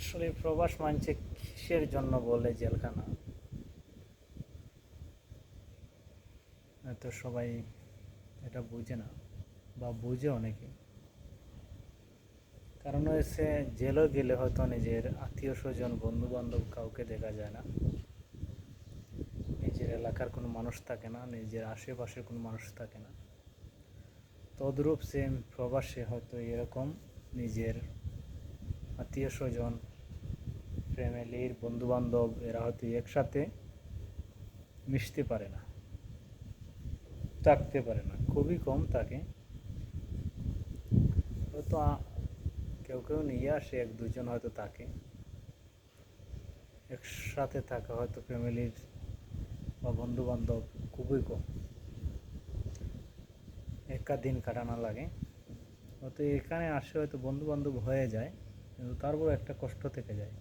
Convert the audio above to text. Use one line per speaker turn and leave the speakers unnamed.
আসলে প্রবাস মানছে কিসের জন্য বলে জেলখানা? হয়তো সবাই এটা বুঝে না বা বুঝে অনেকে। কারণ হয়েছে, জেলও গেলে হয়তো নিজের আত্মীয় স্বজন বন্ধু বান্ধব কাউকে দেখা যায় না। নিজের এলাকার কোনো মানুষ থাকে না, নিজের আশেপাশের কোনো মানুষ থাকে না। তদ্রূপ সেম প্রবাসে হয়তো এরকম নিজের আত্মীয় স্বজন ফ্যামিলির বন্ধু বান্ধব এরা হয়তো একসাথে মিশতে পারে না, থাকতে পারে না, খুবই কম থাকে। হয়তো কেউ কেউ নিয়ে আসে, এক দুজন হয়তো থাকে। একসাথে থাকা হয়তো ফ্যামিলির বা বন্ধু বান্ধব খুবই কম। একা দিন কাটানো লাগে। হয়তো এখানে আসে হয়তো বন্ধু বান্ধব হয়ে যায়, কিন্তু তারপর একটা কষ্ট থেকে যায়।